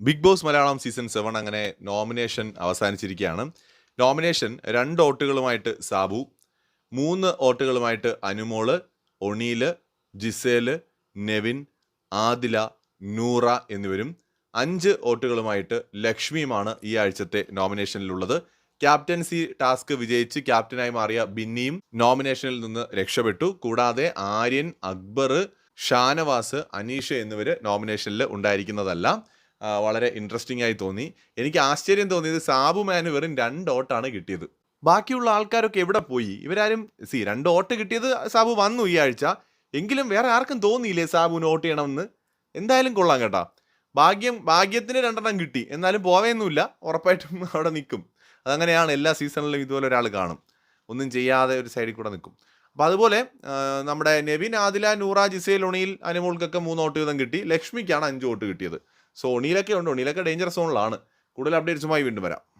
Bigg Boss Malayalam season seven അങ്ങനെ nomination അവസാനിച്ചിരിക്കുകയാണ്. Nomination രണ്ട് വോട്ടുകളുമായിട്ട് സാബു മൂന്ന് വോട്ടുകളുമായിട്ട് അനുമോൾ ഒണീൽ ജിസേൽ നെവിൻ ആദില നൂറ എന്നിവരും അഞ്ച് വോട്ടുകളുമായിട്ട് ലക്ഷ്മിയുമാണ് ഈ ആഴ്ചത്തെ നോമിനേഷനിലുള്ളത്. ക്യാപ്റ്റൻസി ടാസ്ക് വിജയിച്ച് ക്യാപ്റ്റനായി മാറിയ ബിന്നിയും നോമിനേഷനിൽ നിന്ന് രക്ഷപ്പെട്ടു. കൂടാതെ ആര്യൻ അക്ബർ ഷാനവാസ് അനീഷ എന്നിവർ നോമിനേഷനിൽ ഉണ്ടായിരിക്കുന്നതല്ല. വളരെ ഇൻട്രസ്റ്റിംഗ് ആയി തോന്നി. എനിക്ക് ആശ്ചര്യം തോന്നിയത് സാബു മാന് വെറും രണ്ട് ഓട്ടാണ് കിട്ടിയത്. ബാക്കിയുള്ള ആൾക്കാരൊക്കെ എവിടെ പോയി? ഇവരാരും സി രണ്ട് ഓട്ട് കിട്ടിയത് സാബു വന്നു ഈ ആഴ്ച. എങ്കിലും വേറെ ആർക്കും തോന്നിയില്ലേ സാബുവിന് ഓട്ട് ചെയ്യണമെന്ന്? എന്തായാലും കൊള്ളാം കേട്ടാ. ഭാഗ്യം ഭാഗ്യത്തിന് രണ്ടെണ്ണം കിട്ടി. എന്നാലും പോവേന്നുമില്ല. ഉറപ്പായിട്ടും അവിടെ നിൽക്കും. അതങ്ങനെയാണ് എല്ലാ സീസണിലും ഇതുപോലെ ഒരാൾ കാണും. ഒന്നും ചെയ്യാതെ ഒരു സൈഡിൽ കൂടെ നിൽക്കും. അപ്പം അതുപോലെ നമ്മുടെ നെവിൻ ആദില നൂറ ജിസേൽ ഉണിയിൽ അനുമോൾക്കൊക്കെ മൂന്ന് വോട്ട് വീതം കിട്ടി. ലക്ഷ്മിക്കാണ് അഞ്ച് വോട്ട് കിട്ടിയത്. സോ ഉണ്ട്. ഒണിയിലൊക്കെ ഡേഞ്ചർ സോണിലാണ് കൂടുതൽ അപ്ഡേറ്റ്സുമായി വീണ്ടും വരാം.